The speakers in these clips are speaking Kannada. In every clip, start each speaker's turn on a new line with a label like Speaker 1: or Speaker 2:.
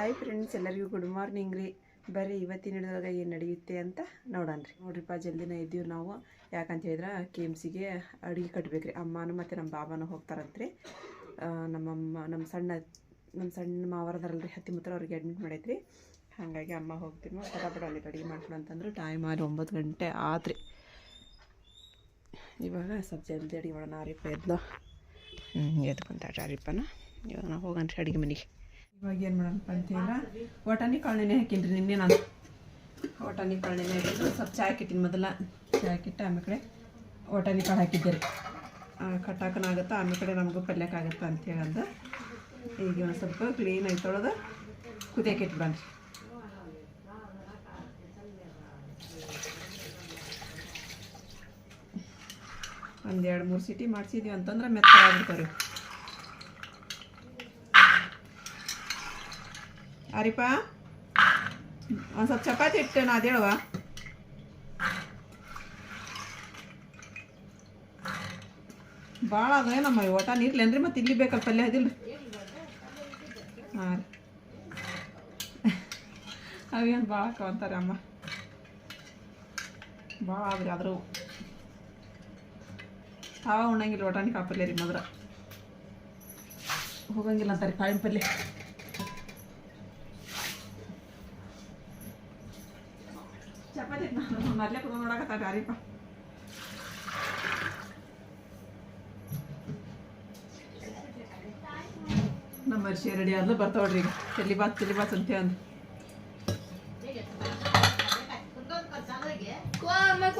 Speaker 1: ಹಾಯ್ ಫ್ರೆಂಡ್ಸ್ ಎಲ್ಲರಿಗೂ ಗುಡ್ ಮಾರ್ನಿಂಗ್ ರೀ. ಬರೀ ಇವತ್ತಿನ ಹಿಡಿದಾಗ ಏನು ನಡೆಯುತ್ತೆ ಅಂತ ನೋಡೋಣ ರೀ. ನೋಡ್ರಿಪ್ಪ ಜಲ್ದಿನ ಇದ್ದೀವಿ ನಾವು. ಯಾಕಂತ ಹೇಳಿದ್ರೆ ಕೆ ಎಂ ಸಿಗೆ ಅಡುಗೆ ಕಟ್ಬೇಕ್ರಿ ಅಮ್ಮನೂ ಮತ್ತು ನಮ್ಮ ಬಾಬಾನು ಹೋಗ್ತಾರಂತ್ರಿ ರೀ. ನಮ್ಮಮ್ಮ ನಮ್ಮ ಸಣ್ಣ ನಮ್ಮ ಸಣ್ಣ ಮಾವರದರಲ್ರಿ, ಹತ್ತಿ ಮುತ್ರ ಅವ್ರಿಗೆ ಅಡ್ಮಿಟ್ ಮಾಡೈತ್ರಿ ಹಾಗಾಗಿ ಅಮ್ಮ ಹೋಗ್ತೀವಿ ಪಟಾಪಟ ಅಲ್ಲಿ ಅಡುಗೆ ಮಾಡ್ಕೊಂಡು ಅಂತಂದ್ರೆ ಟೈಮ್ ಆರಿ ಒಂಬತ್ತು ಗಂಟೆ ಆತ್ರಿ. ಇವಾಗ ಸ್ವಲ್ಪ ಜಲ್ದಿ ಅಡುಗೆ ಮಾಡೋಣ ಆರಿಪ್ಪ ಎದ್ಲು ಹ್ಞೂ ಎದ್ಕೊಂತ ಆರಿಪ್ಪನ ಇವಾಗ ನಾವು ಹೋಗೋಣ ಅಡುಗೆ ಮನೆಗೆ. ಇವಾಗ ಏನು ಮಾಡೋಣಪ್ಪ ಅಂತೇಳಿದ್ರೆ ಒಟಾನಿ ಕಾಳು ನೆನೆ ಹಾಕಿನ್ರಿ ನಿನ್ನೆ ನಾನು. ಒಟಾನಿ ಕಾಳು ನೆನೆ ಹಾಕಿದ್ದು, ಸ್ವಲ್ಪ ಚಾಯ್ ಹಾಕಿಟ್ಟಿನಿ ಮೊದಲ. ಚಾಯ್ ಹಾಕಿಟ್ಟು ಆಮೇಲೆ ಕಡೆ ಒಟಾನಿ ಕಾಳು ಹಾಕಿದ್ದೆ ರೀ. ಕಟ್ಟಾಕನಾಗುತ್ತೆ ಆಮೇಲೆ ಕಡೆ ನಮಗೂ ಪಲ್ಯಕ್ಕಾಗತ್ತೆ ಅಂತೇಳಿ ಅಂದ ಈಗ ಒಂದು ಸ್ವಲ್ಪ ಕ್ಲೀನ್ ತೊಳೆದು ಕುದಿಯಕ್ಕೆ ಇಟ್ಟು ಬನ್ರಿ ಒಂದು ಎರಡು ಮೂರು ಸಿಟಿ ಮಾಡಿಸಿದ್ವಿ ಅಂತಂದ್ರೆ ಮೆತ್ತಗಾಗ್ಬಿಡ್ತಾವೆ ರೀ ಅರಿಪ? ಒಂದು ಸ್ವಲ್ಪ ಚಪಾತಿ ಇಟ್ಟು ಅದು ಹೇಳುವ. ಭಾಳ ಅದೇನಮ್ಮ ನಮ್ಮ ಊಟ ನೀರ್ಲೇನ್ರಿ ಮತ್ತೆ ಇಲ್ಲಿ ಬೇಕಲ್ಲ ಪಲ್ಯ? ಅದಿಲ್ಲ ಹಾಂ ಅವೇನು ಭಾಳ ಅಂತಾರೆ ಅಮ್ಮ. ಭಾಳ ಆದ್ರಿ ಆದರೂ. ತಾವ ಉಣ್ಣಂಗಿಲ್ಲ ಒಟಾನಿ ಕಾಪಲ್ಯ ರೀ ಮದ್ರ ಹೋಗಂಗಿಲ್ಲ ಅಂತಾರೆ ಕಾಳಿನ ಪಲ್ಯ. ಚಪಾತಿ ಮೊದಲೇ ಕುತ್ಕೊಂಡು ನೋಡಕತ್ತಾರ ಯಾರಿಪ್ಪ ನಮ್ಮ ಅರ್ಶಿ ರೆಡಿ ಆದ್ಲು ಚೆಲ್ಲಿ ಬಾತ್ ಚೆಲ್ಲಿ ಬಾತ್ ಅಂತ ಅಂದ್
Speaker 2: ನಮ್ಮ मैं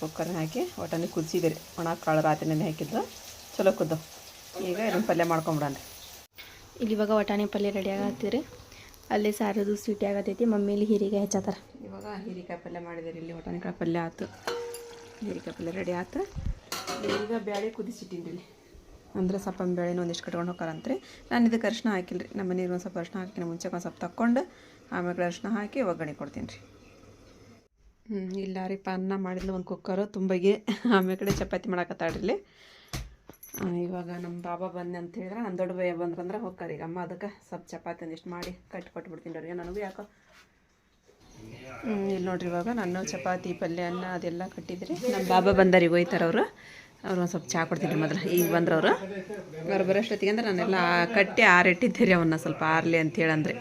Speaker 1: ಕುಕ್ಕರ್ ಹಾಕಿ ವಟಾಣಿ ಕುದಿಸಿದೆ ರೀ ಒಣ ಕಾಳು ರಾತ್ರಿ ನೆನೆ ಹಾಕಿದ್ದು. ಚಲೋ ಕುದ್ದು. ಈಗ ಇದನ್ನು ಪಲ್ಯ ಮಾಡ್ಕೊಂಬಿಡಣ.
Speaker 2: ಇಲ್ಲಿ ಇವಾಗ ವಟಾಣಿ ಪಲ್ಯ ರೆಡಿ ಆಗತ್ತೀರಿ. ಅಲ್ಲಿ ಸಾರದು ಸ್ವೀಟಿ ಆಗತೈತಿ. ಮಮ್ಮಿಲಿ ಹೀರಿಗೆ ಹೆಚ್ಚತ್ತಾರ.
Speaker 1: ಇವಾಗ ಹೀರಿಕಾಯಿ ಪಲ್ಯ ಮಾಡಿದಿರಿ. ಇಲ್ಲಿ ಒಟನಿಕಾಯಿ ಪಲ್ಯ ಆಯ್ತು ಹೀರಿಕಾಯಿ ಪಲ್ಯ ರೆಡಿ ಆಯ್ತು ಈಗ ಬೇಳೆ ಕುದಿಸಿಟ್ಟಿನಿ ಇಲ್ಲಿ. ಅಂದ್ರೆ ಸ್ವಲ್ಪ ಬೇಳೆನ ಒಂದಿಷ್ಟು ಕಟ್ಕೊಂಡು ಹೋಗ್ತಾರಂತ್ರಿ. ನಾನು ಇದಕ್ಕೆ ಅರಿಶಿನ ಹಾಕಿಲ್ಲ ರೀ ನಮ್ಮ ಮನೆಗೆ ಒಂದು ಸ್ವಲ್ಪ ಅರಿಶಿನ ಹಾಕಿನ ಮುಂಚೆ ಒಂದು ಸ್ವಲ್ಪ ತಕ್ಕೊಂಡು ಆಮೇಲೆ ಅರಿಶಿನ ಹಾಕಿ ಒಗ್ಗರಣೆ ಕೊಡ್ತೀನಿ ರೀ ಇಲ್ಲ ರೀಪ್ಪ ಅನ್ನ ಮಾಡಿದ್ಲು ಒಂದು ಕುಕ್ಕರು ತುಂಬಗೆ. ಆಮೇಲೆ ಕಡೆ ಚಪಾತಿ ಮಾಡಕತ್ತಾಡ್ರಿ ಇವಾಗ ನಮ್ಮ ಬಾಬಾ ಬಂದೆ ಅಂತ ಹೇಳಿದ್ರೆ ನನ್ನ ದೊಡ್ಡ ಭಯ ಬಂದ್ರಂದ್ರೆ ಹೋಗ್ತಾರೆ ಈಗ. ಅಮ್ಮ, ಅದಕ್ಕೆ ಸ್ವಲ್ಪ ಚಪಾತಿ ಒಂದಿಷ್ಟು ಮಾಡಿ ಕಟ್ಟಿ ಕೊಟ್ಬಿಡ್ತೀನಿ ಅವ್ರಿಗೆ ನನಗೂ ಯಾಕೋ? ಹ್ಞೂ ಇಲ್ಲಿ ನೋಡ್ರಿ ಇವಾಗ ನಾನು ಚಪಾತಿ, ಪಲ್ಯ ಅನ್ನ ಅದೆಲ್ಲ ಕಟ್ಟಿದ್ರಿ. ನಮ್ಮ ಬಾಬಾ ಬಂದಾರಿಗೆ ಹೋಯ್ತಾರೆ ಅವರು. ಅವ್ರು ಒಂದು ಸ್ವಲ್ಪ ಚಹಾ ಕೊಡ್ತಿದ್ರು ಮೊದಲು. ಈಗ ಬಂದ್ರು ಅವರು ಅವ್ರು ಬರೋಷ್ಟೊತ್ತಿಗೆ ಅಂದ್ರೆ ನಾನೆಲ್ಲ ಕಟ್ಟಿ ಆರಿಟ್ಟಿದ್ದೀರಿ ಅವನ್ನ ಸ್ವಲ್ಪ ಆರ್ಲಿ ಅಂತ ಹೇಳಂದ್ರೆ.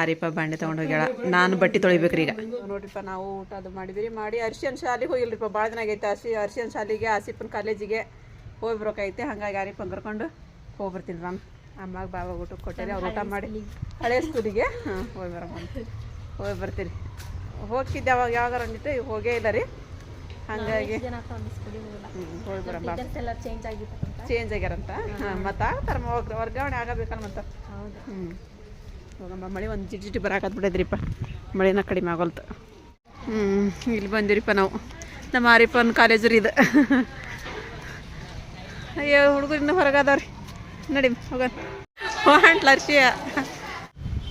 Speaker 1: ಆರಿಪ ಬಾಂಡೆ ತೊಗೊಂಡೋಗ್ಯಾಳ ನಾನು ಬಟ್ಟೆ ತೊಳಿಬೇಕ್ರಿ ಈಗ. ನೋಡ್ರಿಪ್ಪ ನಾವು ಊಟ ಅದು ಮಾಡಿದ್ರಿ, ಮಾಡಿ ಅರ್ಶಿಯನ್ ಶಾಲೆಗೆ ಹೋಗಿಲ್ರಿಪ್ಪ ಭಾಳ ದಿನ ಆಗೈತೆ ಹಸಿ ಅರ್ಶಿಯನ್ ಶಾಲೆಗೆ, ಆಸಿಫನ್ ಕಾಲೇಜಿಗೆ ಹೋಗಿ ಬರೋಕೈತೆ ಹಂಗಾಗಿ ಆರಿಪ್ಪ ಕರ್ಕೊಂಡು ಹೋಗಿ ಬರ್ತೀನಿ ನಾನು ಅಮ್ಮಗೆ ಬಾಬಾ ಊಟಕ್ಕೆ ಕೊಟ್ಟರೆ ಅವ್ರು ಊಟ ಮಾಡಿ ಹಳೆ ಸ್ಕೂಲಿಗೆ, ಹಾಂ ಹೋಗಿ ಬರಮ್ಮ ಹೋಗಿ ಬರ್ತೀರಿ ಹೋಗ್ತಿದ್ದೆ ಅವಾಗ ಯಾವಾಗಾರ ಅಂದಿಟ್ಟು ಈಗ ಹೋಗೇ ಇಲ್ಲ ರೀ. ಹಾಗಾಗಿ
Speaker 2: ಚೇಂಜ್
Speaker 1: ಆಗ್ಯಾರಂತ ಹಾಂ ಮತ್ತು? ಆಗ್ತಾರೆ ವರ್ಗಾವಣೆ ಆಗಬೇಕಲ್ಲ ಮತ್ತೆ?
Speaker 2: ಹೌದು.
Speaker 1: ಹ್ಞೂ ಹೋಗಮ್ಮ ಮಳೆ ಒಂದು ಜಿಟಿ ಜಿಟಿ ಬರಾಕತ್ ಬಿಟ್ಟೈತ್ರಿಪ್ಪ ಮಳೆನ ಕಡಿಮೆ ಆಗೋಲ್ತು. ಹ್ಞೂ ಇಲ್ಲಿ ಬಂದಿರಿಪ್ಪ ನಾವು. ನಮ್ಮ ಆರಿಪ್ಪನ ಕಾಲೇಜು ರೀ ಇದು. ಅಯ್ಯೋ ಹುಡುಗರಿಂದ ಇನ್ನೂ ಹೊರಗದವ್ರಿ. ನಡಿ ಹೋಗೋಣ. ಹೊಂಟ್ಲ ಅರ್ಶಿಯ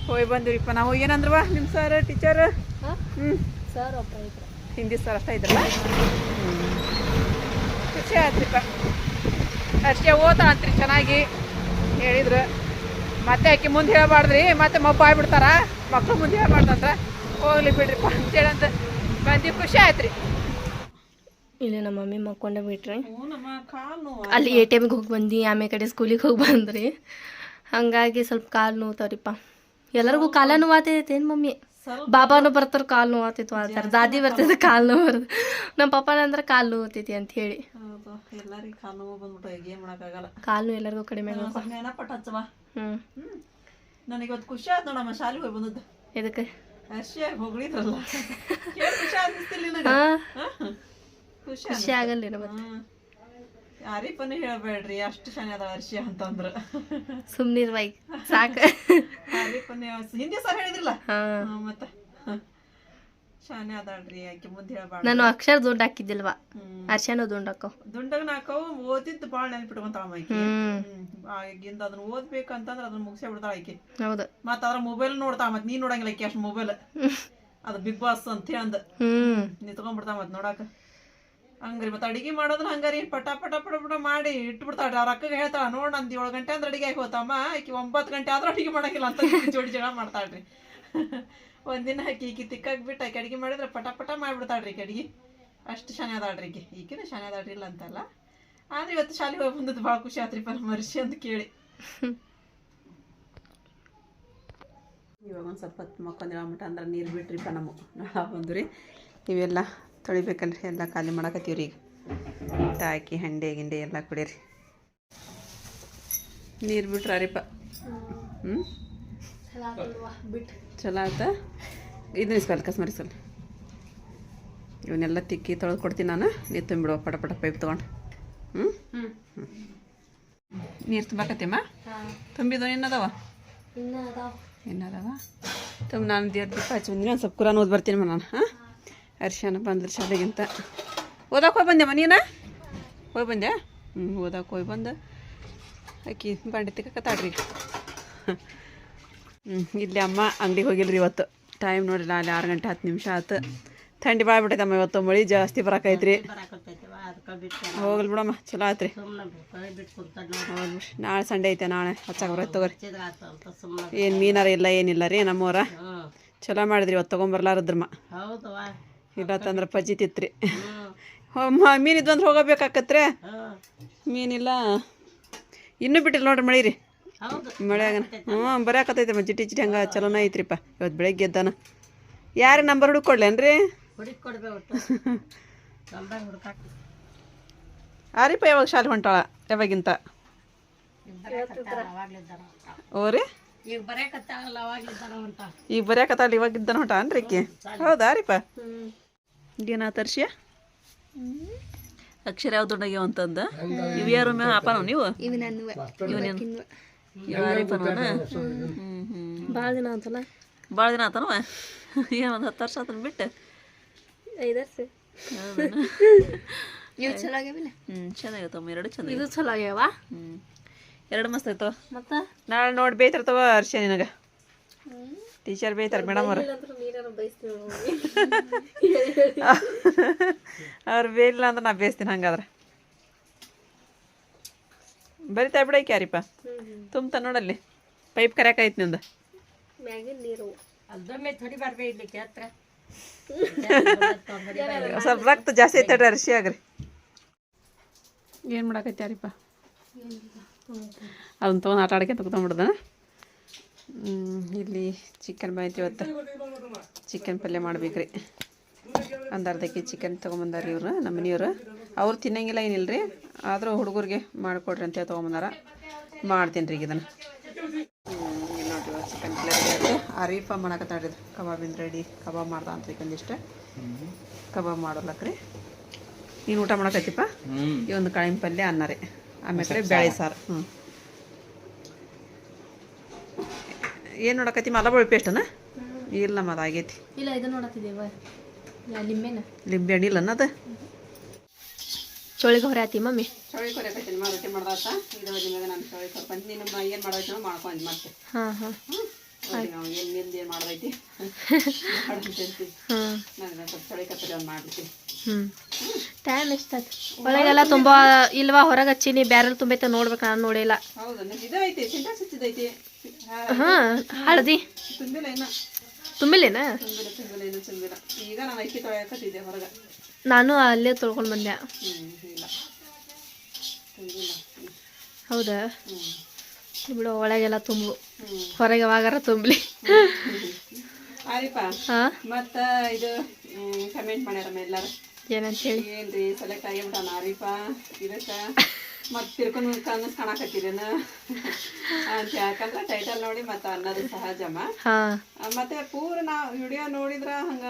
Speaker 1: ಹೋಗಿ ಬಂದಿರಿಪ್ಪ ನಾವು. ಏನಂದ್ರವಾ ನಿಮ್ಮ ಸರ್ ಟೀಚರ್ ಹ್ಞೂ
Speaker 2: ಸರ್ ಒಬ್ಬ
Speaker 1: ಹಿಂದಿ ಸರ್ ಅಷ್ಟ ಇದ್ರಲ್ಲ? ಖುಷಿ ಆಯ್ತ್ರಿಪ್ಪ ಅಷ್ಟೇ ಓದ್ತಾಳಂತ್ರಿ ಚೆನ್ನಾಗಿ ಹೇಳಿದ್ರು. ಮತ್ತೆ ಆಕೆ ಮುಂದೆ ಹೇಳ್ಬಾರ್ದ್ರಿ ಮತ್ತೆ ಮಬ್ಬ ಆಗ್ಬಿಡ್ತಾರ ಮಕ್ಳು ಮುಂದೆ ಹೇಳ್ಬಾರ್ದಂತ ಹೋಗ್ಲಿ ಬಿಡ್ರಿಪ್ಪ ಅಂತೇಳಂತ ಬಂದು ಖುಷಿ ಆಯ್ತು ರೀ
Speaker 2: ಇಲ್ಲಿ ನಮ್ಮ ಮಮ್ಮಿ ಮಕ್ಕೊಂಡೆ ಬಿಟ್ರಿ. ಅಲ್ಲಿ ಎ ಟಿ ಎಮ್ಗೆ ಹೋಗಿ ಬಂದು ಆಮೇಲೆ ಕಡೆ ಸ್ಕೂಲಿಗೆ ಹೋಗಿ ಬಂದ್ರಿ ಹಾಗಾಗಿ ಸ್ವಲ್ಪ ಕಾಲು ನೋವ್ತಾವ್ರಿಪ್ಪ. ಎಲ್ಲರಿಗೂ ಕಾಲ ನೋವಾತೈತೆ ಏನು ಮಮ್ಮಿ? ಬಾಬಾನು ಬರ್ತಾರ ಕಾಲು ನೋವಾತಿತ್ತು ಅಂತಾರೆ ದಾದಿ ಬರ್ತಿದ್ರು ಕಾಲು ನೋವು ಬರ್ತದೆ ನಮ್ಮ ಪಪ್ಪನ ಅಂದ್ರೆ ಕಾಲು ನೋವತೈತಿ ಅಂತ ಹೇಳಿ.
Speaker 1: ಎಲ್ಲರಿಗೆ ಕಾಲು ನೋವು ಬಂದ್ಬಿಟ್ಟು ಏನು ಮಾಡೋಕ್ಕಾಗಲ್ಲ
Speaker 2: ಕಾಲು ನೋವು ಎಲ್ಲರಿಗೂ ಕಡಿಮೆ
Speaker 1: ನೆನಪಟ್ಟು ಹಚ್ಚವ
Speaker 2: ಹ್ಞೂ
Speaker 1: ನನಗೆ ಇವತ್ತು ಖುಷಿ ಆಯ್ತು ನೋಡಮ್ಮ ಶಾಲೆಗೆ ಹೋಗಿ ಬಂದದ್ದು.
Speaker 2: ಎದಕ್ಕೆ?
Speaker 1: ಅರ್ಶಿಯಾಗಿ ಹೊಗಳಿದ್ರಲ್ಲ ಖುಷಿ ಅನ್ನಿಸ್ತಿಲ್ಲ ಖುಷಿ
Speaker 2: ಆಗಲ್ಲ ಮತ್ತೆ.
Speaker 1: ಯಾರಿಪ್ಪನು ಹೇಳ್ಬೇಡ್ರಿ ಅಷ್ಟು ಶನಿ ಅದ ಅರ್ಶಿ ಅಂತಂದ್ರ.
Speaker 2: ಸುಮ್ಮನಿರ್ವಾಯಿ ಸಾಕು.
Speaker 1: ಯಾರಿಪ್ಪನ ಹಿಂದಿ ಸರ್ ಹೇಳಿದ್ರಲ್ಲ? ಮತ್ತ. ಶಾನೆ ಅದಾಳ್ರಿ ಆಕೆ ಮುಂದೆ ಹೇಳ್ಬಾರ್ದು.
Speaker 2: ನಾನು ಅಕ್ಷರ ದುಂಡ್ ಹಾಕಿದ್ದಿಲ್ವಾ? ಅರ್ಷನ ದುಂಡ್ ಹಾಕೋ.
Speaker 1: ದುಂಡಗ್ ನಾಕವು ಓದಿದ್ದು ಭಾಳ ನೆನ್ಪಿಟ್ಕೊಂತಾಳ ಆಕಿ. ಆಗಿಂದ ಅದನ್ನ ಓದ್ಬೇಕಂತಂದ್ರ ಅದನ್ನ ಮುಗಿಸೇ ಬಿಡ್ತಾಳ ಆಕಿ.
Speaker 2: ಹೌದು.
Speaker 1: ಮತ್ತ ಅದ್ರ ಮೊಬೈಲ್ ನೋಡ್ತಾ ಮತ್ ನೀನ್ ನೋಡಂಗಿಲ್ಲ ಆಕಿ ಅಷ್ಟು ಮೊಬೈಲ್. ಅದು ಬಿಗ್ ಬಾಸ್ ಅಂತ ಅಂದ
Speaker 2: ಹ್ಮ್.
Speaker 1: ಮತ್ ಮತ್ತೆ ನೋಡಾಕ. ಹಂಗ್ರಿ, ಮತ್ತೆ ಅಡಿಗೆ ಮಾಡೋದನ್ನ ಹಂಗಾರಿ. ಪಟ ಪಟ ಪಟ ಪಟ ಮಾಡಿ ಇಟ್ಬಿಡ್ತಾಳ್ರಿ. ಅವ್ರ ಅಕ್ಕಗೆ ಹೇಳ್ತಾಳ, ನೋಡ್ ನಂದು ಏಳು ಗಂಟೆ ಅಂದ್ರೆ ಅಡಿಗೆ ಆಗಿ ಹೋತಮ್ಮ ಆಕಿ ಒಂಬತ್ತು ಗಂಟೆ ಆದ್ರೂ ಅಡಿಗೆ ಮಾಡಂಗಿಲ್ಲ ಅಂತ ಜೋಡಿ ಜಗಳ ಮಾಡ್ತಾಳ್ರಿ. ಒಂದಿನ ಆಕಿ, ಈಕಿ ತಿಕ್ಕಾಗಿ ಬಿಟ್ಟು ಆಕಿ ಅಡಿಗೆ ಮಾಡಿದ್ರೆ ಪಟ ಪಟ ಮಾಡ್ಬಿಡ್ತಾಳ್ರಿ ಈಕಿ ಅಡಿಗೆ. ಅಷ್ಟು ಶಾನೆ ಅದಾಳ್ರಿ ಈಕಿ. ಈಕಿನ ಶಾನೆ ಅದಾಳ್ರಿ ಇಲ್ಲ ಅಂತಲ್ಲ. ಆದ್ರೆ ಇವತ್ತು ಶಾಲೆಗೆ ಹೋಗಿ ಬಂದದ್ದು ಭಾಳ ಖುಷಿ ಆತ್ರಿ ಪರ ಮರ್ಷಿ ಅಂತ ಕೇಳಿ. ಇವಾಗ ಒಂದು ಸ್ವಲ್ಪ ಹೊತ್ತು ಮಕ್ಕೊಂದಿಲ್ಲ ಮಟ್ಟ ಅಂದ್ರೆ ನೀರು ಬಿಟ್ರಿಪ್ಪ ನಮ್ಮ ನಾಳೆ ಬಂದ್ರಿ ಇವೆಲ್ಲ ತೊಳಿಬೇಕಲ್ರಿ ಎಲ್ಲ ಖಾಲಿ ಮಾಡಕತ್ತೀವ್ರಿ ಈಗ. ಹಾಕಿ ಹಂಡೆ ಗಿಂಡೆ ಎಲ್ಲ ಕುಡೀರಿ. ನೀರು ಬಿಟ್ರಾರಿಪ್ಪ ಹ್ಞೂ ಚಲೋ ಆಯ್ತಾ ಇದನ್ನ ಇಸ್ಕೊಲ್ ಕಸ್ಮರಿ ಸಲ್ ಇವನ್ನೆಲ್ಲ ತಿಕ್ಕಿ ತೊಳೆದು ಕೊಡ್ತೀನಿ ನಾನು. ನೀರು ತುಂಬಿಡುವ ಪಟ ಪಟ ಪೈಪ್ ತೊಗೊಂಡು. ಹ್ಞೂ
Speaker 2: ಹ್ಞೂ
Speaker 1: ನೀರು ತುಂಬಾಕತ್ತೀಮ್ಮ? ತುಂಬಿದವ
Speaker 2: ಇನ್ನದವ?
Speaker 1: ಇನ್ನದವ. ತುಂಬ ನಾನು ದೇವ್ರ ದೀಪ ಹಚ್ಚಿ ಬಂದಿನಿ ಒಂದು ಸ್ವಲ್ಪ ಕುರಾನ ಓದ್ ಬರ್ತೀನಿ ನಾನು. ಹಾಂ? ಅರ್ಶನ ಬಂದ್ರೆ ಶಾಲೆಗಿಂತ. ಓದಕ್ಕೆ ಹೋಗಿ ಬಂದೆ ನೀನು? ಹೋಗಿ ಬಂದೆ? ಹ್ಞೂ ಓದಕ್ಕೆ ಹೋಗಿ ಬಂದು. ಅಕ್ಕಿ ಬಂಡಿ ತಿಕ್ಕತ್ತಾಡ್ರಿ ಹ್ಞೂ ಇಲ್ಲಿ ಅಮ್ಮ ಅಂಗಡಿಗೆ ಹೋಗಿಲ್ರಿ ಇವತ್ತು. ಟೈಮ್ ನೋಡಿಲ್ಲ ಅಲ್ಲಿ ಆರು ಗಂಟೆ ಹತ್ತು ನಿಮಿಷ ಆಯ್ತು ಥಂಡಿ ಭಾಳ ಬಿಟ್ಟೈತಮ್ಮ ಇವತ್ತು ಮಳೆ ಜಾಸ್ತಿ ಬರಕೈತ್ರಿ. ಹೋಗ್ಲಿ ಬಿಡಮ್ಮ ಚಲೋ ಆಯ್ತ್ರಿ ಹೌದು ನಾಳೆ ಸಂಡೆ ಐತೆ ನಾಳೆ ಹಚ್ಚಾಕ ಬರತ್ತೆ ತಗೋರಿ. ಏನು ಮೀನಾರ ಇಲ್ಲ ಏನಿಲ್ಲ ರೀ ನಮ್ಮವ್ರ. ಚಲೋ ಮಾಡಿದ್ರಿ ಇವತ್ತು ತೊಗೊಂಬರ್ಲಾರದ್ರಮ್ಮ.
Speaker 3: ಹೌದವಾ
Speaker 1: ಪಜಿ ಪಜ್ಜಿ ತಿತ್ರಿ ಮೀನು ಇದ್ವು ಅಂದ್ರೆ ಹೋಗಬೇಕಾಕತ್ರೆ ಮೀನಿಲ್ಲ. ಇನ್ನೂ ಬಿಟ್ಟಿಲ್ಲ ನೋಡ್ರಿ ಮಳೆ ರೀ
Speaker 3: ಮಳೆಯಾಗನ
Speaker 1: ಮಳೆಯಾಗ ಹ್ಞೂ ಬರಾಕತ್ತೈತೆ ಜಿಟಿ ಜಿಟಿ ಹಂಗೆ ಚಲೋನ ಐತ್ರಿಪ್ಪ. ಇವತ್ತು ಬೆಳಗ್ಗೆ ಎದ್ದಾನ. ಯಾರ ನಂಬರ್ ಹುಡುಕೊಡ್ಲೇನ್ರಿ ಆರಿಪ್ಪ ಯಾವಾಗ ಶಾಲೆ ಹೊಂಟಾಳ? ಯಾವಾಗಿಂತ? ಓ ರೀ?
Speaker 3: ಈಗ
Speaker 1: ಬರ್ಯಾಕತ್ತಾಳ ಇವಾಗ ಇದ್ದಾನ ಹೊಂಟ ಅನ್ರಿ ಆಕಿ ಹೌದಾ ರೀಪ ಏನ ತರ್ಸಿಯ ಅಕ್ಷರ ಯಾವ ದೊಡ್ಡಗ್ಯಾವ ಅಂತಂದ? ಇವ ಯಾರು ಮ್ಯಾವ ಅಪ್ಪನವ ನೀವು? ಇವನೇನು ಹ್ಞೂ
Speaker 2: ಭಾಳ ದಿನ ಅಂತಲ್ಲ
Speaker 1: ಭಾಳ ದಿನ ಆತನವ? ಏನು ಒಂದು ಹತ್ತು ವರ್ಷ ಆತನ ಬಿಟ್ಟು.
Speaker 2: ಐದರ್ಸಿ ಇವು ಚಲೋ ಆಗ್ಯಾವಿಲ್ಲ
Speaker 1: ಹ್ಞೂ ಚೆನ್ನಾಗಿರ್ತವ ಎರಡು ಚಂದ
Speaker 2: ಇದು ಚಲೋ ಆಗ್ಯಾವ
Speaker 1: ಹ್ಞೂ ಎರಡು ಮಸ್ತ್ ಆಯ್ತವ
Speaker 2: ಮತ್ತೆ?
Speaker 1: ನಾಳೆ ನೋಡಿ ಬೇಯ್ತಿರ್ತವ ಹರ್ಷ ನಿನಗೆ. ಟೀಚರ್ ಬೇಯ್ತಾರೆ ಮೇಡಮ್ ಅವ್ರು. ಅವ್ರು ಬೇಯಿಲ್ಲ ಅಂದ್ರೆ ನಾ ಬೇಯಿಸ್ತೀನಿ ಹಂಗಾದ್ರೆ. ಬರಿತಾ ಬಿಡ ಕ್ಯಾರಿಪ್ಪ ತುಂಬ್ತ ನೋಡಲ್ಲಿ ಪೈಪ್ ಕರೆಯಕ್ಕೆ ಐತಿ
Speaker 2: ನಿಂದ. ನೀರು.
Speaker 1: ಸ್ವಲ್ಪ ರಕ್ತ ಜಾಸ್ತಿ ಐತೆ ಅರ್ಶಿ ಆಗ್ರಿ ಏನು ಮಾಡಾಕೈತಿ ಯಾರಿಪ್ಪ? ಅದನ್ನ ತೊಗೊಂಡು ಆಟ ಆಡಕ್ಕೆ ತಗೊಂಡ್ಬಿಡ್ದ ಇಲ್ಲಿ ಚಿಕನ್ ಬಂದೈತಿ ಇವತ್ತು. ಚಿಕನ್ ಪಲ್ಯ ಮಾಡ್ಬೇಕ್ರಿ. ಒಂದು ಅರ್ಧ ಕೆ ಚಿಕನ್ ತೊಗೊಂಬಂದಾರ ಇವರು ನಮ್ಮ ಮನೆಯವರು. ಅವ್ರು ತಿನ್ನಂಗಿಲ್ಲ ಏನಿಲ್ಲ ರೀ ಆದರೂ ಹುಡುಗರಿಗೆ ಮಾಡಿಕೊಡ್ರಿ ಅಂತ ತೊಗೊಂಬಂದಾರ. ಮಾಡ್ತೀನಿ ರೀ ಈಗ ಇದನ್ನು. ನೋಡ್ರಿ ಚಿಕನ್ ಪಲ್ಯ ರೆಡಿ ಆಯ್ತು. ಅರೀಫ ಮಾಡಕತ್ತಾಡ್ರಿ ಕಬಾಬಿಂದ ರೆಡಿ ಕಬಾಬ್ ಮಾಡ್ದ ಅಂತ ಒಂದಿಷ್ಟು ಕಬಾಬ್ ಮಾಡೋಲ್ಲಕ್ರಿ ನೀನು ಊಟ ಮಾಡಕತ್ತಿಪ್ಪ? ಈ ಒಂದು ಕಾಳಿನ ಪಲ್ಯ ಅನ್ನ ರೀ. ಆಮೇಲೆ ಬೇಳೆ ಸಾರು. ಹ್ಞೂ ಏನು ನೋಡಕತ್ತಿ? ಮಲ ಪೇಸ್ಟ್ ಪೇಸ್ಟನ ಇಲ್ಲ ನಮ್ಮ ಅದು ಆಗೈತಿ.
Speaker 2: ಇಲ್ಲ ಇದು ನೋಡತ್ತಿದ್ದೇವ ಲಿಂಬೆನ?
Speaker 1: ಲಿಂಬೆ ಹಣ್ಣು ಇಲ್ಲ ಅದ
Speaker 2: ಚೋಳಿಗೆ ಹೊರ ಆತಿ ಮಮ್ಮಿ.
Speaker 1: ಚೌಳಿ ಕೊರಕತ್ತೀನಿ ಮಾ ರೊಟ್ಟಿ ಮಾಡ್ದಾತ? ಇದು ನಿಮಗೆ ನಾನು ಚೋಳಿ ಕೊರ್ಕೊಂತ ನೀನು ಏನು ಮಾಡ್ಕೊಂಡು ಮತ್ತೆ.
Speaker 2: ಹಾಂ ಹಾಂ.
Speaker 1: ನಾವು ಏನು ನಿಂದು ಏನು ಮಾಡೋದೈತಿ? ಮಾಡ್ತೀನಿ
Speaker 2: ಹಾಂ
Speaker 1: ನನಗೆ ಸ್ವಲ್ಪ ಚೌಳಿ ಕತ್ತರಿ ಒಂದು
Speaker 2: ಟೈಮ್ ಎಷ್ಟಾಯ್ತು ಒಳಗೆಲ್ಲ ತುಂಬ ಇಲ್ವಾ ಹೊರಗೆ ಹಚ್ಚೀನಿ ಬ್ಯಾರಲ್ ತುಂಬೈತೆ ನೋಡ್ಬೇಕು ನಾನು ನೋಡಿಲ್ಲ.
Speaker 1: ಹೌದು ಇದೈತಿ ಇದು ಐತಿ ಸಿಂಟಾಕ್ಸ್ ಹಚ್ಚಿದೈತಿ
Speaker 2: ಹಾಂ ಹಳದಿ.
Speaker 1: ತುಂಬಿಲ್ಲ ಇನ್ನ
Speaker 2: ತುಂಬಿಲ್ಲೇನ
Speaker 1: ತುಂಬಿಲ್ಲ ತುಂಬಿಲ್ಲ ಇನ್ನು ತುಂಬಿಲ್ಲ ಈಗ ನಾನು ಅಕ್ಕಿ ತೊಳೆಯಕತ್ತಿದ್ದೆ ಹೊರಗೆ.
Speaker 2: ನಾನು ಅಲ್ಲೇ ತೊಳ್ಕೊಂಡು ಬಂದೆ.
Speaker 1: ಇಲ್ಲ. ತುಂಬಿಲ್ಲ.
Speaker 2: ಹೌದಾ? ಬಿಡು ಒಳಗೆಲ್ಲ ತುಂಬು. ಹೊರಗೆ ಯಾವಾಗಾರ ತುಂಬಲಿ.
Speaker 1: ಆರಿಪ
Speaker 2: ಹಾಂ?
Speaker 1: ಮತ್ತು ಇದು ಕಮೆಂಟ್ ಮಾಡ್ಯಾರಮ್ಮ ಎಲ್ಲಾರು.
Speaker 2: ಏನಂತ ಹೇಳಿ
Speaker 1: ಏನ್ರಿ ಸೆಲೆಕ್ಟ್ ಬಿಡೋಣ ಆರಿಪ ಇದಕ್ಕೆ? ಮತ್ತೆ ತಿರ್ಕೊಂಡು ಕನಸ್ ಕಾಣಕತ್ತಿರೇನ ಅಂತ ಯಾಕಂದ್ರೆ ಟೈಟಲ್ ನೋಡಿ ಮತ್ತೆ ಅನ್ನೋದು ಸಹಜಮ್ಮ ಮತ್ತೆ ಪೂರ ನಾ ವಿಡಿಯೋ ನೋಡಿದ್ರ ಹಂಗ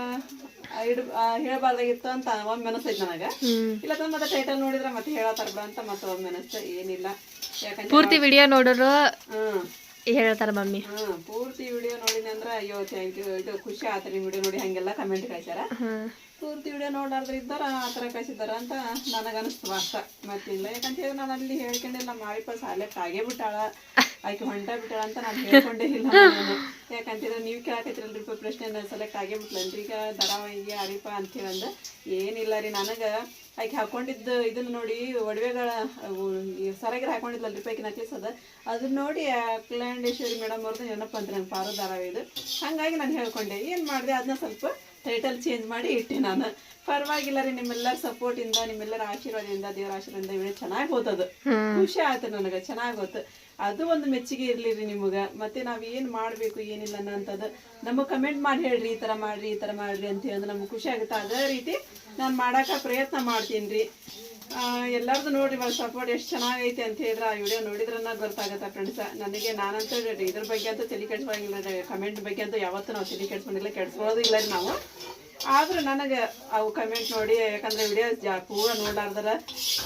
Speaker 1: ಹೇಳಬಾರ್ದಾಗಿತ್ತ ಇಡ್ ಹೇಳಬಾರ್ದಾಗಿತ್ತು ಅಂತ ಒಮ್ಮೆ ಅನಿಸ್ತೈತಿ ನನಗೆ. ಇಲ್ಲ ಮತ್ತೆ ಟೈಟಲ್ ನೋಡಿದ್ರ ಮತ್ತೆ ಹೇಳತಾರ ಅಂತ ಮತ್ತೆ ಒಮ್ಮೆ ಅನಿಸ್ತ ಏನಿಲ್ಲ. ಯಾಕಂದ್ರೆ
Speaker 2: ಪೂರ್ತಿ ವಿಡಿಯೋ ನೋಡೋರು
Speaker 1: ಹ್ಮ್
Speaker 2: ಹೇಳ್ತಾರೆ ಮಮ್ಮಿ.
Speaker 1: ಹ್ಮ್ ಪೂರ್ತಿ ವಿಡಿಯೋ ನೋಡಿನಿ ಅಂದ್ರ ಅಯ್ಯೋ ಥ್ಯಾಂಕ್ ಯು ಇದು ಖುಷಿ ಆತ್ರಿ ವಿಡಿಯೋ ನೋಡಿ ಹಂಗೆಲ್ಲ ಕಮೆಂಟ್ ಕಳ್ಸ್ಯಾರ ಪೂರ್ತಿ ವಿಡಿಯೋ ನೋಡಾರ್ದ್ರೆ ಇದ್ದಾರ? ಆ ಥರ ಕಳಿಸಿದಾರ ಅಂತ ನನಗೆ ಅರ್ಥ ಅಷ್ಟ ಮತ್ತಿಲ್ಲ ಯಾಕಂತ ಹೇಳಿ ನಾನು ಅಲ್ಲಿ ಹೇಳ್ಕೊಂಡಿಲ್ಲ ಮಾರಿಪ ಸಾಲೆ ಆಗೇ ಬಿಟ್ಟಾಳ ಆಕೆ ಹೊಂಟ ಬಿಟ್ಟಾಳ ಅಂತ ನಾನು ಹೇಳ್ಕೊಂಡೇ ಇಲ್ಲ ನಾನು. ಯಾಕಂತಿದ್ರೆ ನೀವು ಕೇಳಕತ್ತಿರಲ್ರಿ ಪ್ರಶ್ನೆ ಸೆಲೆಕ್ಟ್ ಆಗೇ ಬಿಟ್ಲನ್ರಿ, ಈಗ ಅರಿಪ ಅಂತೇಳಿ ಅಂದ ಏನಿಲ್ಲ ರೀ ನನಗೆ ಆಕೆ ಹಾಕೊಂಡಿದ್ದು ಇದನ್ನ ನೋಡಿ ಒಡವೆಗಳ ಸರಗಿರ ಹಾಕೊಂಡಿದ್ಲಲ್ರಿ ಪೈಕಿ ನಕ್ಲಿಸ್ ಅದ ಅದನ್ನ ನೋಡಿ ಅಖಿಲಾಂಡೇಶ್ವರಿ ಮೇಡಮ್ ಅವ್ರದ್ದು ನೆನಪಂತ ನಂಗೆ ಪಾರು ಧಾರಾವಾಹಿದು ಹಾಗಾಗಿ ನಾನು ಹೇಳ್ಕೊಂಡೆ, ಏನು ಮಾಡಿದೆ? ಅದನ್ನ ಸ್ವಲ್ಪ ಟೈಟಲ್ ಚೇಂಜ್ ಮಾಡಿ ಇಟ್ಟೆ ನಾನು. ಪರವಾಗಿಲ್ಲ ರೀ ನಿಮ್ಮೆಲ್ಲರ ಸಪೋರ್ಟಿಂದ ನಿಮ್ಮೆಲ್ಲರ ಆಶೀರ್ವಾದದಿಂದ ದೇವರ ಆಶೀರ್ವಾದ ಇವೇ ಚೆನ್ನಾಗಿ ಓದೋದು ಖುಷಿ ಆಯ್ತು ನನಗೆ ಚೆನ್ನಾಗಿ ಓದ್ತು ಅದು ಒಂದು ಮೆಚ್ಚುಗೆ ಇರ್ಲಿ ರೀ ನಿಮಗೆ. ಮತ್ತೆ ನಾವು ಏನು ಮಾಡಬೇಕು ಏನಿಲ್ಲ ಅನ್ನೋಂಥದ್ದು ನಮಗೆ ಕಮೆಂಟ್ ಮಾಡಿ ಹೇಳ್ರಿ ಈ ತರ ಮಾಡ್ರಿ ಈ ತರ ಮಾಡ್ರಿ ಅಂತ ಹೇಳಿ ನಮ್ಗೆ ಖುಷಿ ಆಗುತ್ತೆ. ಅದೇ ರೀತಿ ನಾನು ಮಾಡಾಕ ಪ್ರಯತ್ನ ಮಾಡ್ತೀನಿ ರೀ. ಎಲ್ಲರದು ನೋಡ್ರಿ ಇವಾಗ ಸಪೋರ್ಟ್ ಎಷ್ಟು ಚೆನ್ನಾಗೈತೆ ಅಂತ ಹೇಳಿದ್ರೆ ಆ ವಿಡಿಯೋ ನೋಡಿದ್ರನ್ನ ಗೊತ್ತಾಗತ್ತೆ ಫ್ರೆಂಡ್ಸ್ ನನಗೆ ನಾನಂತೂ ಇದ್ರ ಬಗ್ಗೆ ಅಂತೂ ತಲೆ ಕೆಡ್ಸ್ಕೊಳಂಗಿಲ್ಲ ಕಮೆಂಟ್ ಬಗ್ಗೆ ಅಂತೂ ಯಾವತ್ತೂ ನಾವು ತಲೆ ಕೆಡ್ಸ್ಕೊಂಡಿಲ್ಲ ಕೆಡ್ಸ್ಕೊಳ್ಳೋದು ಇಲ್ಲ ನಾವು. ಆದ್ರೂ ನನಗೆ ಅವು ಕಮೆಂಟ್ ನೋಡಿ ಯಾಕಂದ್ರೆ ವಿಡಿಯೋ ಜಾ ಪೂರ ನೋಡಾರ್ದಾರ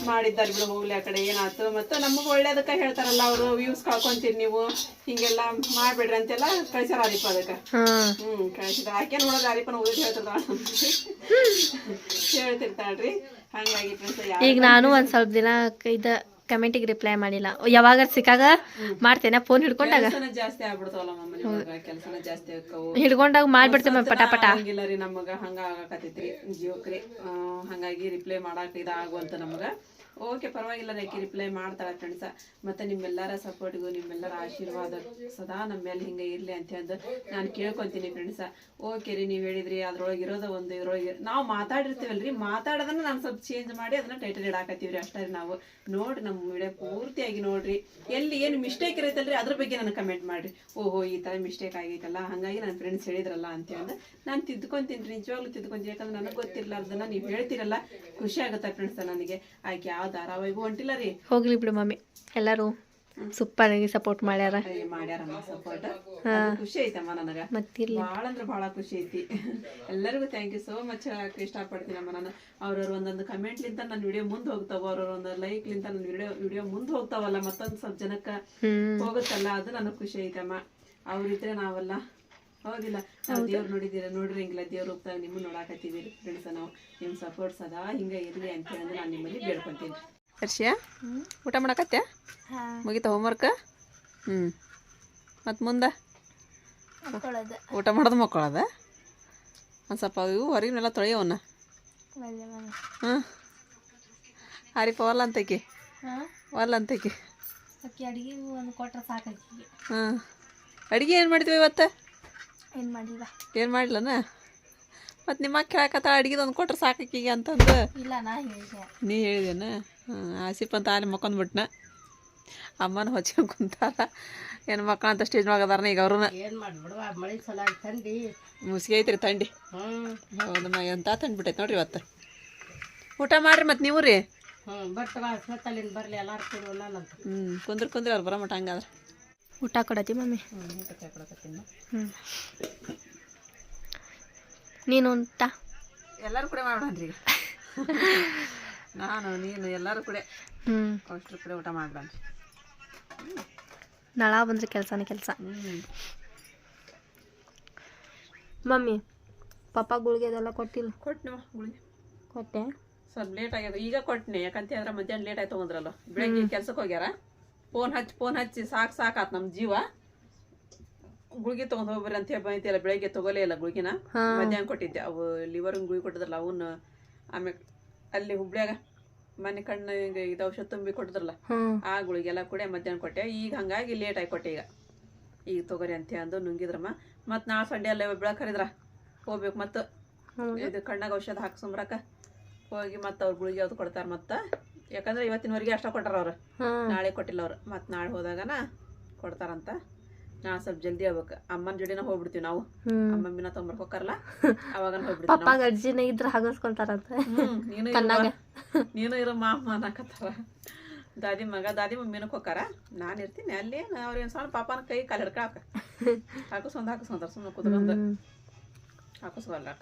Speaker 1: ಮಾಡಿದ್ದಾರೆ ಬಿಡು ಹೋಗ್ಲಿ ಆ ಕಡೆ ಏನಾಯ್ತು. ಮತ್ತು ನಮಗೆ ಒಳ್ಳೇದಕ್ಕೆ ಹೇಳ್ತಾರಲ್ಲ ಅವರು ವ್ಯೂಸ್ ಕಳ್ಕೊಂತೀರಿ ನೀವು. ಹಿಂಗೆಲ್ಲ ಮಾಡ್ಬೇಡ್ರಿ ಅಂತೆಲ್ಲ ಕಳ್ಸ್ಯಾರ ಆರಿಪ ಅದಕ್ಕೆ.
Speaker 2: ಹ್ಞೂ
Speaker 1: ಹ್ಮ್ ಕಳ್ಸಿದ. ಆಕೆ ನೋಡೋದು ಆರಿಪನ ಓದಿ ಹೇಳ್ತಿರ್ತಾಳ ಹೇಳ್ತಿರ್ತಾಳ್ರಿ. ಹಂಗಾಗಿ ಫ್ರೆಂಡ್ಸ್
Speaker 2: ಈಗ ನಾನು ಒಂದ್ ಸ್ವಲ್ಪ ದಿನ ಇದು ಕಮೆಂಟಿಗೆ ರಿಪ್ಲೈ ಮಾಡಿಲ್ಲ. ಯಾವಾಗ ಸಿಕ್ಕಾಗ ಮಾಡ್ತೇನೆ ಫೋನ್ ಹಿಡ್ಕೊಂಡಾಗ.
Speaker 1: ಕೆಲಸನ ಜಾಸ್ತಿ ಆಗ್ಬಿಡ್ತಾವಲ್ಲ ಮಮ್ಮಿ ಕೆಲಸನ ಜಾಸ್ತಿ ಆಕ್ಕವು
Speaker 2: ಹಿಡ್ಕೊಂಡಾಗ ಮಾಡ್ಬಿಡ್ತೇವೆ ಪಟ ಪಟ
Speaker 1: ಹಂಗಿಲ್ಲ ರೀ ನಮಗ ಹಂಗ ಆಗಕತ್ತೈತ್ರಿ. ಜೀವಕ್ರಿ ಹಂಗಾಗಿ ರಿಪ್ಲೈ ಮಾಡಾಕ ಇದಾಗುವಂತ ನಮಗ. ಓಕೆ, ಪರವಾಗಿಲ್ಲ ರೇಖೆ ರಿಪ್ಲೈ ಮಾಡ್ತಾಳೆ ಫ್ರೆಂಡ್ಸ ಮತ್ತೆ ನಿಮ್ಮೆಲ್ಲರ ಸಪೋರ್ಟ್ಗೂ ನಿಮ್ಮೆಲ್ಲರ ಆಶೀರ್ವಾದ ಸದಾ ನಮ್ಮ ಮೇಲೆ ಹಿಂಗೆ ಇರಲಿ ಅಂತ ಅಂದು ನಾನು ಕೇಳ್ಕೊತೀನಿ ಫ್ರೆಂಡ್ಸ ಓಕೆ ರೀ, ನೀವು ಹೇಳಿದ್ರಿ, ಅದ್ರೊಳಗೆ ಇರೋದು ಒಂದು ಇರೋಗೆ ನಾವು ಮಾತಾಡಿರ್ತೀವಲ್ರಿ, ಮಾತಾಡೋದನ್ನ ನಾನು ಸ್ವಲ್ಪ ಚೇಂಜ್ ಮಾಡಿ ಅದನ್ನ ಟೈಟಲ್ ಇಡಾಕತ್ತೀವಿ ರೀ ಅಷ್ಟೇ ನಾವು. ನೋಡಿ ನಮ್ಮ ವಿಡಿಯೋ ಪೂರ್ತಿಯಾಗಿ ನೋಡ್ರಿ. ಎಲ್ಲಿ ಏನು ಮಿಸ್ಟೇಕ್ ಇರೈತಲ್ರಿ, ಅದ್ರ ಬಗ್ಗೆ ನನಗೆ ಕಮೆಂಟ್ ಮಾಡ್ರಿ. ಓಹೋ, ಈ ಥರ ಮಿಸ್ಟೇಕ್ ಆಗೈತಲ್ಲ, ಹಾಗಾಗಿ ನನ್ನ ಫ್ರೆಂಡ್ಸ್ ಹೇಳಿದ್ರಲ್ಲ ಅಂತ ಅಂದು ನಾನು ತಿದ್ಕೊಂತೀನಿ ನಿಜವಾಗ್ಲೂ ತಿದ್ಕೊಂತೀನಿ, ಯಾಕಂದ್ರೆ ನನಗೆ ಗೊತ್ತಿರಲಾರ್ದನ್ನ ನೀವು ಹೇಳ್ತಿರಲ್ಲ. ಖುಷಿ ಆಗುತ್ತೆ ಫ್ರೆಂಡ್ಸ್ ನನಗೆ. ಆಕೆ ಯಾವ ಧಾರಾವಾಹಿಗೂ ಹೊಂಟಿಲ್ಲ ರೀ.
Speaker 2: ಹೋಗ್ಲಿ ಬಿಡು ಮಮ್ಮಿ. ಎಲ್ಲರೂ ಸೂಪರ್ ಆಗಿ ಸಪೋರ್ಟ್ ಮಾಡ್ಯಾರ.
Speaker 1: ಮಾಡ್ಯಾರ ಮಾಡ್ಯಾರಮ್ಮ ಸಪೋರ್ಟ್ ಖುಷಿ ಐತಮ್ಮ ನನಗ.
Speaker 2: ಮತ್ತಿರ್ಲಿ.
Speaker 1: ಭಾಳ ಅಂದ್ರೆ ಭಾಳ ಖುಷಿ ಐತಿ. ಎಲ್ಲರಿಗೂ ಥ್ಯಾಂಕ್ ಯು ಸೋ ಮಚ್ ಹೇಳಕ್ಕೆ ಇಷ್ಟಪಡ್ತೀನಮ್ಮ ನಾನು. ಅವ್ರವ್ರ ಒಂದೊಂದು ಕಮೆಂಟ್ಲಿಂತ ನನ್ನ ವಿಡಿಯೋ ಮುಂದೆ ಹೋಗ್ತಾವ ಅವ್ರವ್ರ ಒಂದು ಲೈಕ್ಲಿಂತ ನನ್ನ ವಿಡಿಯೋ ವಿಡಿಯೋ ಮುಂದೆ ಹೋಗ್ತಾವಲ್ಲ ಮತ್ತೊಂದು ಸ್ವಲ್ಪ ಜನಕ್ಕೆ ಹೋಗುತ್ತಲ್ಲ ಅದು ನನಗೆ ಖುಷಿ ಐತಮ್ಮ. ಅವ್ರಿದ್ರೆ ನಾವಲ್ಲ. ಹೌದಿಲ್ಲ. ನಾವು ದೇವ್ರು ನೋಡಿದ್ದೀರ? ನೋಡ್ರಿ ಹಿಂಗಿಲ್ಲ ದೇವ್ರ ರೂಪದಾಗ ನಿಮ್ಮ ನೋಡಾಕತ್ತೀವಿ. ಫ್ರೆಂಡ್ಸ್ ನಾವು ನಿಮ್ಮ ಸಪೋರ್ಟ್ ಸದಾ ಹಿಂಗೆ ಇರಲಿ ಅಂತ ಹೇಳಿ ನಾನು ನಿಮ್ಮಲ್ಲಿ ಬೇಡ್ಕೊಂತೀನಿ. ಹರ್ಷಿಯಾ ಊಟ ಮಾಡಕತ್ಯ ಮುಗಿತ ಹೋಮ್ವರ್ಕ್ ಹ್ಞೂ ಮತ್ತು ಮುಂದೆ? ಊಟ ಮಾಡೋದು ಮಕ್ಕಳದ? ಒಂದು ಸ್ವಲ್ಪ ಇವು ಹೊರಗಿನೆಲ್ಲ ತೊಳೆಯವನ್ನ ಹಾಂ ಹರಿಪ ಒಲ್ಲ ಅಂತಕಿ. ಒಲ್ಲ ಅಂತಕಿ.
Speaker 2: ಅಕ್ಕಿ ಅಡಿಗೆ ಒಂದು ಕೊಟ್ರೆ ಸಾಕಾಗಿ
Speaker 1: ಹಾಂ ಅಡುಗೆ ಏನು ಮಾಡ್ತೀವಿ ಇವತ್ತು?
Speaker 2: ಏನು ಮಾಡಿಲ್ಲ
Speaker 1: ಏನು ಮಾಡ್ಲನ? ಮತ್ತು ನಿಮ್ಮ ಕೇಳಕತ್ತ ಅಡ್ಗೆದು ಒಂದು ಕೊಟ್ರೆ ಸಾಕೀಗ ಅಂತಂದು.
Speaker 2: ಇಲ್ಲ ನಾ ಹೇಳಿದೆ.
Speaker 1: ನೀ ಹೇಳಿದೇನ? ಆಸಿಪ್ ಅಂತ ಅಲ್ಲಿ ಮಕ್ಕೊಂದ್ಬಿಟ್ನ ಅಮ್ಮನ ಹೊಚ್ಕೊಂಡ್ ಕುಂತಾರ. ಏನು ಮಕ್ಕಳ ಅಂತ ಸ್ಟೇಜ್ ಅದಾರನ ಈಗ ಅವ್ರನ್ನ
Speaker 3: ಏನು ಮಾಡ್ಬಿಡುವ ಮಳಿ
Speaker 1: ಮುಸ್ಗಿ ಐತ್ರಿ ತಂಡಿ.
Speaker 3: ಹೌದು
Speaker 1: ಹೌದಮ್ಮ ಎಂತ ತಂದು ಬಿಟ್ಟೈತೆ ನೋಡ್ರಿ ಇವತ್ತು. ಊಟ ಮಾಡ್ರಿ ಮತ್ತು ನೀವು ರೀ
Speaker 3: ಹ್ಞೂ ಬಟ್ ಬಾ ಬರ್ಲಿ. ಎಲ್ಲಾರು ಕೂಡ ನಾನಂತ
Speaker 1: ಹ್ಞೂ ಕುಂದ್ರ ಕುಂದ್ರಿ ಅವ್ರು ಬರೋ ಮಟ್ಟ ಹಂಗಾದ್ರೆ.
Speaker 2: ಊಟ ಕೊಡತಿ ಮಮ್ಮಿ? ಹ್ಞೂ ನೀನು ಊಟ
Speaker 1: ಎಲ್ಲರೂ ಕೂಡ ಈಗ ನಾನು ನೀನು ಎಲ್ಲರೂ ಕೂಡ.
Speaker 2: ಹ್ಞೂ
Speaker 1: ಅಷ್ಟ್ರ ಕೂಡ ಊಟ ಮಾಡ್ಬಾನ್ರಿ
Speaker 2: ನಳ ಬಂದ್ರೆ ಕೆಲಸನೇ ಕೆಲಸ. ಮಮ್ಮಿ ಪಪ್ಪ ಗುಳಿಗೆ ಅದೆಲ್ಲ ಕೊಟ್ಟಿಲ್ಲ.
Speaker 1: ಕೊಟ್ನವ ಗುಳಿಗೆ.
Speaker 2: ಕೊಟ್ಟೆ?
Speaker 1: ಸ್ವಲ್ಪ ಲೇಟ್ ಆಗ್ಯದ. ಈಗ ಕೊಟ್ನಿ ಯಾಕಂತ ಹೇಳಿದ್ರೆ ಮಧ್ಯಾಹ್ನ ಲೇಟ್ ಆಯ್ತು ಅಂದ್ರಲ್ಲ ಬೆಳಗ್ಗೆ ಕೆಲ್ಸಕ್ಕೆ ಹೋಗ್ಯಾರ? ಫೋನ್ ಹಚ್ಚಿ ಫೋನ್ ಹಚ್ಚಿ ಸಾಕು ಸಾಕಾತ್ ನಮ್ಮ ಜೀವ. ಗುಳಿಗೆ ತೊಗೊಂಡ್ ಹೋಗ್ಬರಿ ಅಂತ ಹೇಳಿ ಬೈತಿಯಲ್ಲ ಬೆಳಗ್ಗೆ ತಗೋಲೇ ಇಲ್ಲ ಗುಳಿಗಿನ. ಮಧ್ಯಾಹ್ನ ಕೊಟ್ಟಿದ್ದೆ. ಅವು ಲಿವರ್ ಗುಳಿ ಕೊಟ್ಟಿದ್ರಲ್ಲ ಅವನ್ನ ಆಮೇಲೆ ಅಲ್ಲಿ ಹುಬ್ಳ್ಯಾಗ ಮನೆ ಕಣ್ಣು ಹಿಂಗೆ ಇದು ಔಷಧ ತುಂಬಿ ಕೊಟ್ಟಿದ್ರಲ್ಲ ಆ ಗುಳಿಗೆಲ್ಲ ಕೂಡ ಮಧ್ಯಾಹ್ನ ಕೊಟ್ಟೆ. ಈಗ ಹಂಗಾಗಿ ಲೇಟ್ ಆಗಿ ಕೊಟ್ಟೆ ಈಗ. ಈಗ ತಗೋರಿ ಅಂತ ಅಂದು ನುಂಗಿದ್ರಮ್ಮ. ಮತ್ತು ನಾಳೆ ಸಂಡೆ ಅಲ್ಲೇ ಬೆಳಕರಿದ್ರ ಹೋಗ್ಬೇಕು ಮತ್ತು. ಇದು ಕಣ್ಣಾಗ ಔಷಧ ಹಾಕ್ಸಂಬ್ರಕ ಹೋಗಿ ಮತ್ತೆ ಅವ್ರ ಗುಳಿಗೆ ಅದು ಕೊಡ್ತಾರೆ ಮತ್ತೆ. ಯಾಕಂದ್ರೆ ಇವತ್ತಿನವರೆಗೆ ಅಷ್ಟ ಕೊಟ್ಟಾರ ಅವ್ರು. ನಾಳೆ ಕೊಟ್ಟಿಲ್ಲ ಅವ್ರು. ಮತ್ತೆ ನಾಳೆ ಹೋದಾಗನ ಕೊಡ್ತಾರಂತ. ನಾ ಸ್ವಲ್ಪ ಜಲ್ದಿ ಹೋಗ್ಬೇಕು ಅಮ್ಮನ ಜೋಡಿನ ಹೋಗ್ಬಿಡ್ತೀವಿ ನಾವು. ಅಮ್ಮಮ್ಮಿನ ತೊಂಬರ್ಕ್ ಹೋಗ್ಕಾರಲ್ಲ ಹೋಗ್ಬಿಡ್ತೀವಿ
Speaker 2: ಪಪ್ಪ ಅಜ್ಜಿನ ಇದ್ರ ಹಾಗಸ್ಕೊಂತಾರಂತ.
Speaker 1: ನೀನು ಇರು. ನೀನು ಇರೋ ಮಾಮ ಅನ್ನಕತ್ತಾರ. ದಾದಿ ಮಗ ದಾದಿ ಮಮ್ಮಿನ ಹೋಗಾರ ನಾನು ಇರ್ತೀನಿ. ಅಲ್ಲಿ ಅವ್ರೇನು ಸಣ್ಣ ಪಾಪನ ಕೈ ಕಾಲು ಹಿಡ್ಕೊಳಕ. ಹಾಕಿಸ್ಕೊಂಡ್ ಹಾಕಿಸ್ಕೊಂತಾರ ಸುಮ್ಮನೆ ಕುತ್ಕೊಂಡ್. ಹಾಕಿಸ್ಕೊಲ್ಲಾಕ